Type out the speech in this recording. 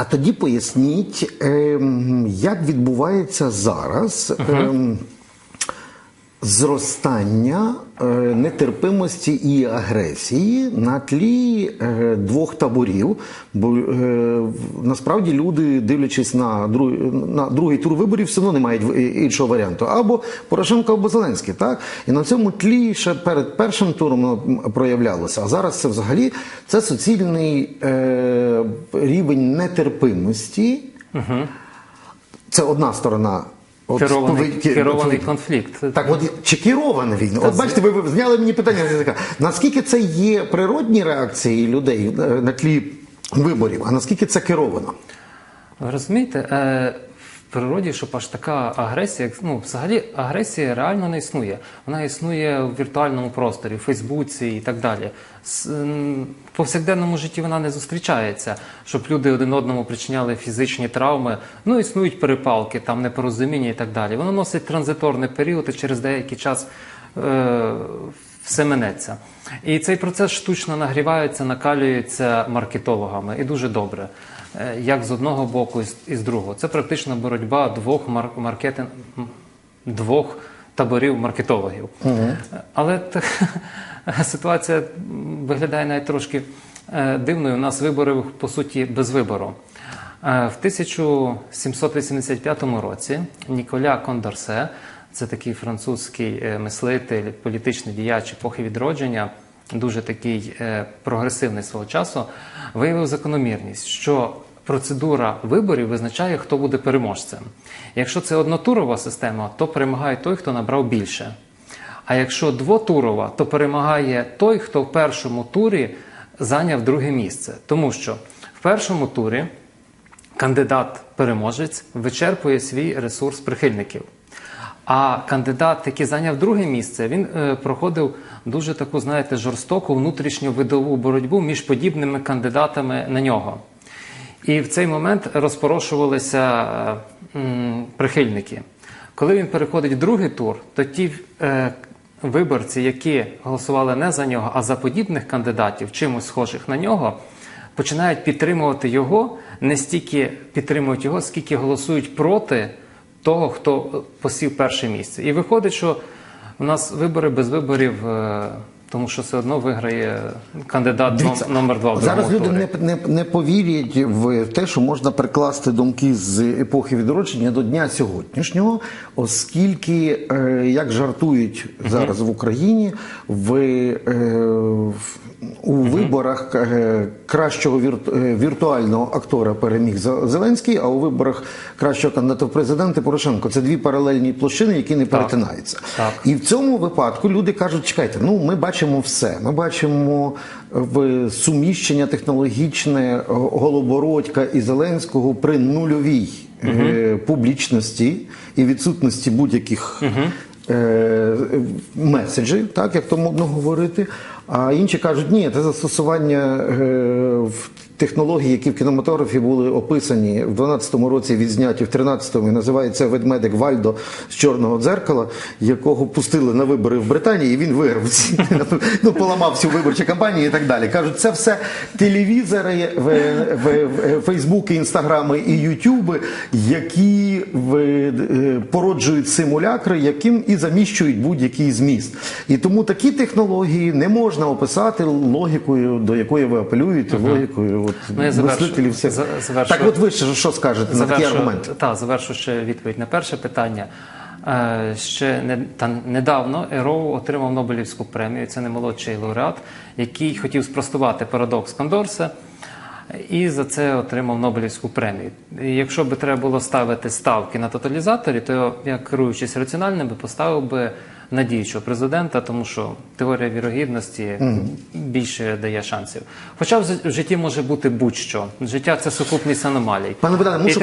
А тоді поясніть, ем, як відбувається зараз ем, зростання нетерпимості і агресії на тлі е, двох таборів. Бо е, насправді люди, дивлячись на, друг, на другий тур виборів, все одно не мають іншого варіанту. Або Порошенко, або Зеленський. Так? І на цьому тлі ще перед першим туром проявлялося. А зараз це взагалі це суцільний е, рівень нетерпимості. Це одна сторона. От Керований, споведь- керований конфлікт. так, от чи керована війна? От бачите, ви, ви зняли мені питання. з язика. Наскільки це є природні реакції людей е, на тлі виборів, а наскільки це керовано? Ви розумієте, е, природі, щоб аж така агресія, ну взагалі агресія реально не існує. Вона існує в віртуальному просторі, в Фейсбуці і так далі. В повсякденному житті вона не зустрічається, щоб люди один одному причиняли фізичні травми. Ну, існують перепалки, там непорозуміння і так далі. Воно носить транзиторний період і через деякий час е, все минеться. І цей процес штучно нагрівається, накалюється маркетологами, і дуже добре. Е, Як з одного боку, і з- другого. Це практично боротьба двох мар- маркетинг м, двох таборів маркетологів. Е, Але та, ситуація виглядає навіть трошки е, дивною. У нас вибори по суті без вибору. Е, В 1785 році Ніколя Кондорсе, це такий французький мислитель, політичний діяч епохи відродження, дуже такий прогресивний свого часу, виявив закономірність, що процедура виборів визначає, хто буде переможцем. Якщо це однотурова система, то перемагає той, хто набрав більше. А якщо двотурова, то перемагає той, хто в першому турі зайняв друге місце. Тому що в першому турі кандидат-переможець вичерпує свій ресурс прихильників. А кандидат, який зайняв друге місце, він е, проходив дуже таку, знаєте, жорстоку внутрішню видову боротьбу між подібними кандидатами на нього. І в цей момент розпорошувалися е, прихильники. Коли він переходить в другий тур, то ті е, виборці, які голосували не за нього, а за подібних кандидатів, чимось схожих на нього, починають підтримувати його, не стільки підтримують його, скільки голосують проти того, хто посів перше місце. І виходить, що у нас вибори без виборів, е, тому що все одно виграє кандидат Дивіться, номер два Зараз люди не, не, не повірять в те, що можна прикласти думки з епохи відродження до дня сьогоднішнього, оскільки, е, як жартують зараз в Україні, в, е, в- у виборах е, кращого е, віртуального актора переміг Зе- Зеленський, а у виборах кращого кандидата в президенти Порошенко. Це дві паралельні площини, які не перетинаються. Так. І в цьому випадку люди кажуть: чекайте, ну ми бачимо все. Ми бачимо в суміщення технологічне Голобородька і Зеленського при нульовій е, публічності і відсутності будь-яких. е, Меседжів, так як то модно говорити. А інші кажуть, ні, це застосування е, в технології, які в кінематографі були описані в 12-му році, відзняті в 13-му, і називається ведмедик Вальдо з чорного дзеркала, якого пустили на вибори в Британії, і він виграв ну, поламав всю виборчу кампанію і так далі. Кажуть, це все телевізори, в, в, Фейсбуки, Інстаграми і Ютуби, які в, е, породжують симулякри, яким і заміщують будь-який зміст. І тому такі технології не можна описати логікою, до якої ви апелюєте, логікою от, Ну, я завершу- всіх. завершу- Так от ви ще що скажете на такий аргумент? Та, завершу ще відповідь на перше питання. Е, Ще не, та, недавно Ероу отримав Нобелівську премію. Це не молодший лауреат, який хотів спростувати парадокс Кондорса. І за це отримав Нобелівську премію. І якщо би треба було ставити ставки на тоталізаторі, то я керуючись раціональним би поставив би на діючого президента, тому що теорія вірогідності більше дає шансів. Хоча в житті може бути будь-що. Життя це сукупність аномалій. Пане Богдане, мушу